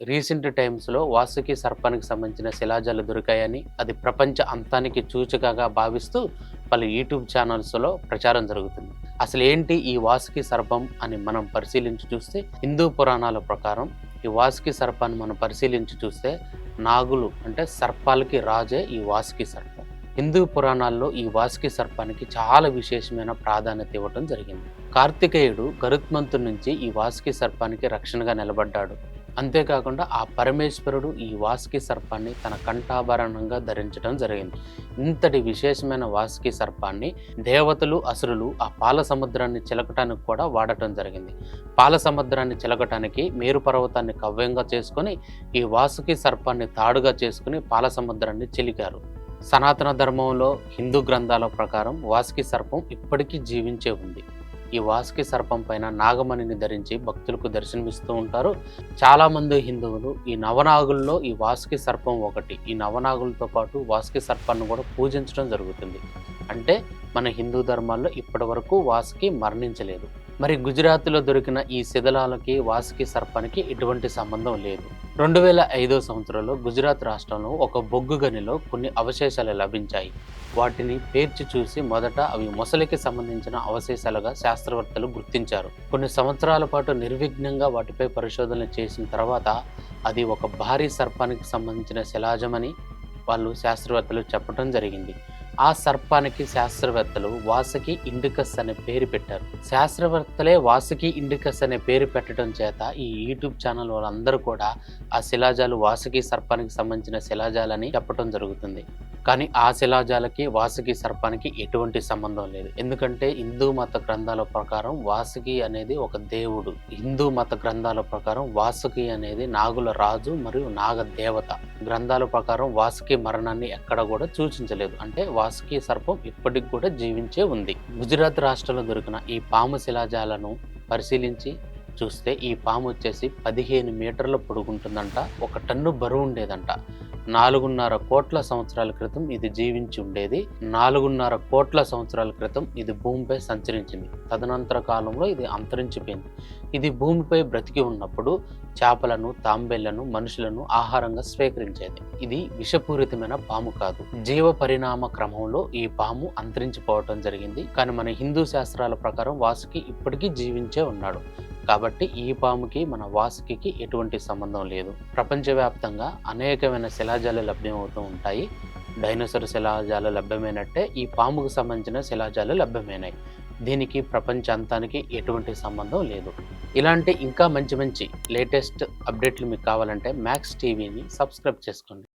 Recent టైమ్స్లో వాసుకి సర్పానికి సంబంధించిన శిలాజాలు దొరికాయని అది ప్రపంచ అంతానికి సూచికగా భావిస్తూ పలు యూట్యూబ్ ఛానల్స్లో ప్రచారం జరుగుతుంది. అసలు ఏంటి ఈ వాసుకి సర్పం అని మనం పరిశీలించి చూస్తే హిందూ పురాణాల ప్రకారం ఈ వాసుకి సర్పాన్ని మనం పరిశీలించి చూస్తే నాగులు అంటే సర్పాలకి రాజే ఈ వాసుకి సర్పం. హిందూ పురాణాల్లో ఈ వాసుకి సర్పానికి చాలా విశేషమైన ప్రాధాన్యత ఇవ్వటం జరిగింది. కార్తికేయుడు గరుత్మంతు నుంచి ఈ వాసుకి సర్పానికి రక్షణగా నిలబడ్డాడు. అంతేకాకుండా ఆ పరమేశ్వరుడు ఈ వాసుకి సర్పాన్ని తన కంఠాభరణంగా ధరించడం జరిగింది. ఇంతటి విశేషమైన వాసుకి సర్పాన్ని దేవతలు అసురులు ఆ పాల సముద్రాన్ని చిలకటానికి కూడా వాడటం జరిగింది. పాల సముద్రాన్ని చిలకటానికి మేరు పర్వతాన్ని కవ్యంగా చేసుకొని ఈ వాసుకి సర్పాన్ని తాడుగా చేసుకుని పాల సముద్రాన్ని చిలికారు. సనాతన ధర్మంలో హిందూ గ్రంథాల ప్రకారం వాసుకి సర్పం ఇప్పటికీ జీవించే ఉంది. ఈ వాసుకి సర్పం పైన నాగమణిని ధరించి భక్తులకు దర్శనమిస్తూ ఉంటారు. చాలామంది హిందువులు ఈ నవనాగుల్లో ఈ వాసుకి సర్పం ఒకటి ఈ నవనాగులతో పాటు వాసుకి సర్పాన్ని కూడా పూజించడం జరుగుతుంది. అంటే మన హిందూ ధర్మాల్లో ఇప్పటి వరకు వాసుకి మరణించలేదు. మరి గుజరాత్లో దొరికిన ఈ శిథిలాలకి వాసుకి సర్పానికి ఎటువంటి సంబంధం లేదు. రెండు వేల ఐదో సంవత్సరంలో గుజరాత్ రాష్ట్రంలో ఒక బొగ్గు గనిలో కొన్ని అవశేషాలు లభించాయి. వాటిని పేర్చి చూసి మొదట అవి మొసలికి సంబంధించిన అవశేషాలుగా శాస్త్రవేత్తలు గుర్తించారు. కొన్ని సంవత్సరాల పాటు నిర్విఘ్నంగా వాటిపై పరిశోధనలు చేసిన తర్వాత అది ఒక భారీ సర్పానికి సంబంధించిన శిలాజమని వాళ్ళు శాస్త్రవేత్తలు చెప్పడం జరిగింది. ఆ సర్పానికి శాస్త్రవేత్తలు వాసుకి ఇండికస్ అనే పేరు పెట్టారు. శాస్త్రవేత్తలే వాసుకి ఇండికస్ అనే పేరు పెట్టడం చేత ఈ యూట్యూబ్ ఛానల్ వాళ్ళందరూ కూడా ఆ శిలాజాలు వాసుకి సర్పానికి సంబంధించిన శిలాజాలని చెప్పడం జరుగుతుంది. కానీ ఆ శిలాజాలకి వాసుకి సర్పానికి ఎటువంటి సంబంధం లేదు. ఎందుకంటే హిందూ మత గ్రంథాల ప్రకారం వాసుకి అనేది ఒక దేవుడు. హిందూ మత గ్రంథాల ప్రకారం వాసుకి అనేది నాగుల రాజు మరియు నాగ దేవత గ్రంథాల ప్రకారం వాసుకి మరణాన్ని ఎక్కడ కూడా సూచించలేదు. అంటే వాసుకి సర్పం ఇప్పటికి కూడా జీవించే ఉంది. గుజరాత్ రాష్ట్రంలో దొరికిన ఈ పాము శిలాజాలను పరిశీలించి చూస్తే ఈ పాము వచ్చేసి పదిహేను మీటర్ల పొడుగుంటుందంట. ఒక టన్ను బరువు ఉండేదంట. నాలుగున్నర కోట్ల సంవత్సరాల క్రితం ఇది జీవించి ఉండేది. నాలుగున్నర కోట్ల సంవత్సరాల క్రితం ఇది భూమిపై సంచరించింది. తదనంతర కాలంలో ఇది అంతరించిపోయింది. ఇది భూమిపై బ్రతికి ఉన్నప్పుడు చేపలను తాంబేళ్ళను మనుషులను ఆహారంగా స్వీకరించేది. ఇది విషపూరితమైన పాము కాదు. జీవ పరిణామ క్రమంలో ఈ పాము అంతరించిపోవటం జరిగింది. కానీ మన హిందూ శాస్త్రాల ప్రకారం వాసుకి ఇప్పటికీ జీవించే ఉన్నాడు. కాబట్టి ఈ పాముకి మన వాసుకి ఎటువంటి సంబంధం లేదు. ప్రపంచవ్యాప్తంగా అనేకమైన శిలాజాలు లభ్యమవుతూ ఉంటాయి. డైనోసర్ శిలాజాలు లభ్యమైనట్టే ఈ పాముకు సంబంధించిన శిలాజాలు లభ్యమైనాయి. దీనికి ప్రపంచాంతానికి ఎటువంటి సంబంధం లేదు. ఇలాంటి ఇంకా మంచి మంచి లేటెస్ట్ అప్డేట్లు మీకు కావాలంటే మ్యాక్స్ టీవీని సబ్స్క్రైబ్ చేసుకోండి.